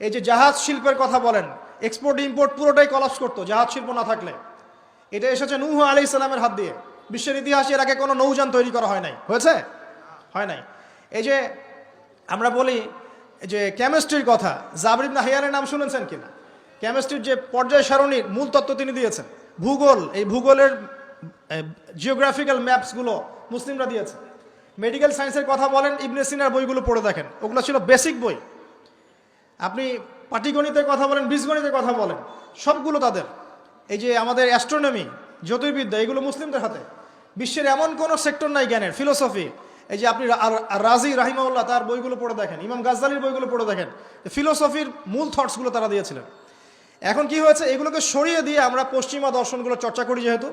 এই যে জাহাজ শিল্পের কথা বলেন এক্সপোর্ট ইম্পোর্ট পুরোটাই কলাপস করতো, জাহাজ শিল্প না থাকলে। এটা এসেছে নূহ আলি ইসলামের হাত দিয়ে। বিশ্বের ইতিহাসে এর আগে কোনো নৌযান তৈরি করা হয় নাই। হয়েছে? হয় নাই। এই যে আমরা বলি যে কেমিস্ট্রির কথা জাবরিব নাহিয়ানের নাম শুনেছেন কিনা? কেমিস্ট্রির যে পর্যায় সারণীর মূল তত্ত্ব তিনি দিয়েছেন। ভূগোল, এই ভূগোলের জিওগ্রাফিক্যাল ম্যাপসগুলো মুসলিমরা দিয়েছে। মেডিকেল সায়েন্সের কথা বলেন, ইবনে সিনার বইগুলো পড়ে দেখেন। ওগুলো ছিল বেসিক বই। আপনি পাটিগণিতের কথা বলেন বীজগণিতের কথা বলেন, সবগুলো তাদের। এই যে আমাদের অ্যাস্ট্রোনমি জ্যোতির্বিদ্যা, এগুলো মুসলিমদের হাতে। বিশ্বের এমন কোনো সেক্টর নাই জ্ঞানের ফিলোসফি এই যে আপনি রাজি রাহিমাউল্লাহ তার বইগুলো পড়ে দেখেন, ইমাম গাজ্জালির বইগুলো পড়ে দেখেন ফিলোসফির মূল থটসগুলো তারা দিয়েছিলেন। এখন কি হয়েছে? এগুলোকে সরিয়ে দিয়ে আমরা পশ্চিমা দর্শনগুলো চর্চা করি যেহেতু,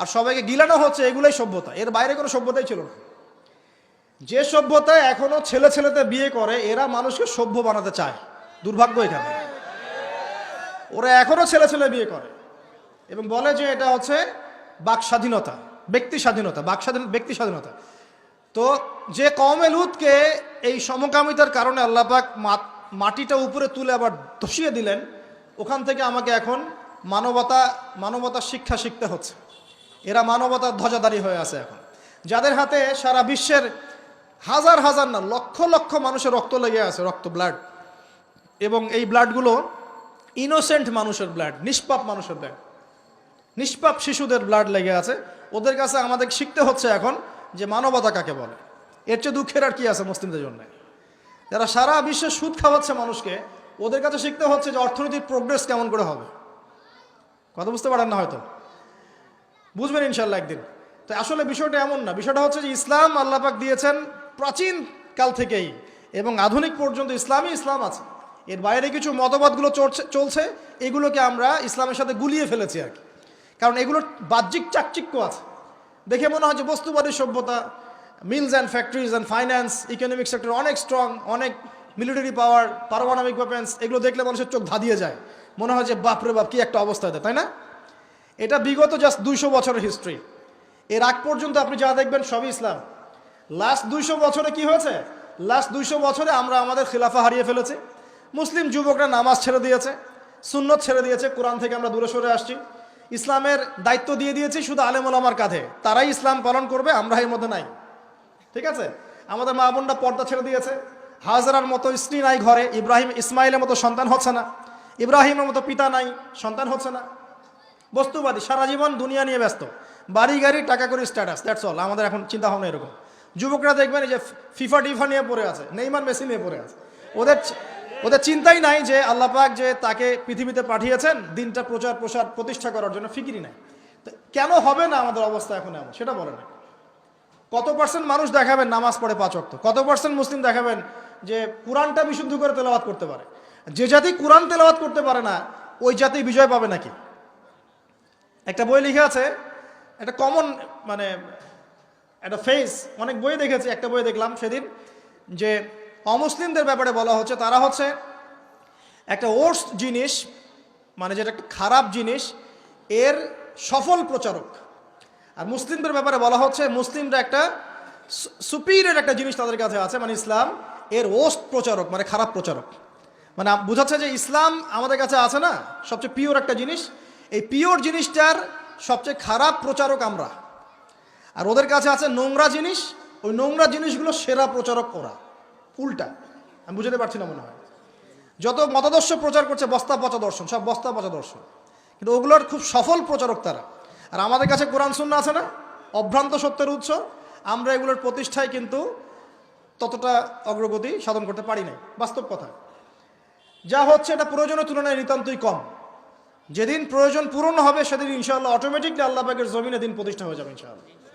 আর সবাইকে গিলানো হচ্ছে এগুলোই সভ্যতা, এর বাইরে কোনো সভ্যতাই ছিল না। যে সভ্যতায় এখনও ছেলে ছেলেতে বিয়ে করে, এরা মানুষকে সভ্য বানাতে চায়। দুর্ভাগ্য এখানে। ওরা এখনও ছেলে ছেলে বিয়ে করে এবং বলে যে এটা হচ্ছে বাক স্বাধীনতা, ব্যক্তি স্বাধীনতা, বাক স্বাধীন, ব্যক্তি স্বাধীনতা। তো যে কমে লুতকে এই সমকামিতার কারণে আল্লাপাক মাটিটা উপরে তুলে আবার ধসিয়ে দিলেন, ওখান থেকে আমাকে এখন মানবতা মানবতার শিক্ষা শিখতে হচ্ছে। এরা মানবতার ধ্বজাধারী হয়ে আছে এখন। যাদের হাতে সারা বিশ্বের হাজার হাজার না, লক্ষ লক্ষ মানুষের রক্ত লেগে আছে, রক্ত, ব্লাড। এবং এই ব্লাডগুলো ইনোসেন্ট মানুষের ব্লাড নিষ্পাপ মানুষের ব্লাড নিষ্পাপ শিশুদের ব্লাড লেগে আছে। ওদের কাছে আমাদের শিখতে হচ্ছে এখন যে মানবতা কাকে বলে। এর চেয়ে দুঃখের আর কি আছে মুসলিমদের জন্য? যারা সারা বিশ্বে সুদ খাওয়াচ্ছে মানুষকে, ওদের কাছে শিখতে হচ্ছে যে অর্থনৈতিক প্রোগ্রেস কেমন করে হবে। কথা বুঝতে পারেন না হয়তো? বুঝবেন ইনশাল্লাহ একদিন। তো আসলে বিষয়টা এমন না। বিষয়টা হচ্ছে যে ইসলাম আল্লাপাক দিয়েছেন প্রাচীন কাল থেকেই এবং আধুনিক পর্যন্ত ইসলামই ইসলাম আছে। এর বাইরে কিছু মতবাদগুলো চলছে চলছে, এগুলোকে আমরা ইসলামের সাথে গুলিয়ে ফেলেছি আর কি। কারণ এগুলোর বাহ্যিক চাকচিক্য আছে। দেখে মনে হয় যে বস্তুবাদী সভ্যতা mills and factories and finance economic sector অনেক স্ট্রং অনেক মিলিটারি পাওয়ার পারমাণবিক ওয়েপেন্স এগুলো দেখলে মানুষের চোখ ধাঁধিয়ে যায়। মনে হয় যে, বাপরে বাপ, কি একটা অবস্থা তাই না? এটা বিগত জাস্ট দুইশো বছরের হিস্ট্রি এর আগ পর্যন্ত আপনি যা দেখবেন সবই ইসলাম। লাস্ট দুইশো বছরে কি হয়েছে? লাস্ট দুইশো বছরে আমরা আমাদের খিলাফা হারিয়ে ফেলেছি। মুসলিম যুবকরা নামাজ ছেড়ে দিয়েছে, সুন্নত ছেড়ে দিয়েছে, কোরআন থেকে আমরা দূরে সরে আসছি। ইসলামের দায়িত্ব দিয়ে দিয়েছি শুধু আলেমুল আমার কাঁধে। তারাই ইসলাম পালন করবে, আমরা এর মধ্যে নাই। ঠিক আছে? আমাদের মা বোনরা পর্দা ছেড়ে দিয়েছে। হাজরার মতো স্ত্রী নাই ঘরে, ইব্রাহিম ইসমাইলের মতো সন্তান হচ্ছে না। ইব্রাহিমের মতো পিতা নাই, সন্তান হচ্ছে না। বস্তুবাদী, সারা জীবন দুনিয়া নিয়ে ব্যস্ত। বাড়ি, গাড়ি, টাকা করে স্ট্যাটাস দ্যাটস অল আমাদের এখন চিন্তা ভাবনা এরকম। যুবকরা দেখবেন এই যে ফিফা টিফা নিয়ে পড়ে আছে, নেইমার, মেসি নিয়ে পড়ে আছে। ওদের ওদের চিন্তাই নাই যে আল্লাহ পাক যে তাকে পৃথিবীতে পাঠিয়েছেন, দিনটা প্রচার প্রসার প্রতিষ্ঠা করার জন্য ফিকিরি নাই। কেন হবে না আমাদের অবস্থা এখন এমন? সেটা বলে না কত পার্সেন্ট মানুষ দেখাবেন নামাজ পড়ে পাঁচ অক্ত কত পার্সেন্ট মুসলিম দেখাবেন যে কোরআনটা বিশুদ্ধ করে তেলাওয়াত করতে পারে? যে জাতি কোরআন তেলাওয়াত করতে পারে না, ওই জাতি বিজয় পাবে নাকি? একটা বই লিখে আছে, একটা কমন মানে একটা ফেস অনেক বই দেখেছি, একটা বই দেখলাম সেদিন যে অমুসলিমদের ব্যাপারে বলা হচ্ছে, তারা হচ্ছে একটা ওর্স জিনিস মানে যেটা একটা খারাপ জিনিস, এর সফল প্রচারক। আর মুসলিমদের ব্যাপারে বলা হচ্ছে, মুসলিমরা একটা সুপিরিয়র একটা জিনিস তাদের কাছে আছে মানে ইসলাম, এর ওস্ট প্রচারক মানে খারাপ প্রচারক। মানে বোঝাচ্ছে যে ইসলাম আমাদের কাছে আছে না, সবচেয়ে পিওর একটা জিনিস, এই পিওর জিনিসটার সবচেয়ে খারাপ প্রচারক আমরা। আর ওদের কাছে আছে নোংরা জিনিস, ওই নোংরা জিনিসগুলো সেরা প্রচারক ওরা। উল্টা। আমি বুঝতে পারছি না মনে হয়। যত মতাদর্শ প্রচার করছে, বস্তা পচা দর্শন, সব বস্তা পচা দর্শন। কিন্তু ওগুলোর খুব সফল প্রচারক তারা। আর আমাদের কাছে কোরআন শূন্য আছে না? অভ্রান্ত সত্যের উৎস। আমরা এগুলোর প্রতিষ্ঠায় কিন্তু ততটা অগ্রগতি সাধন করতে পারি নাই। বাস্তব কথা। যা হচ্ছে, এটা প্রয়োজনের তুলনায় নিতান্তই কম। যেদিন প্রয়োজন পূরণ হবে, সেদিন ইনশাআল্লাহ অটোমেটিকলি আল্লাহ পাকের জমিনে দিন প্রতিষ্ঠা হয়ে যাবে ইনশাআল্লাহ।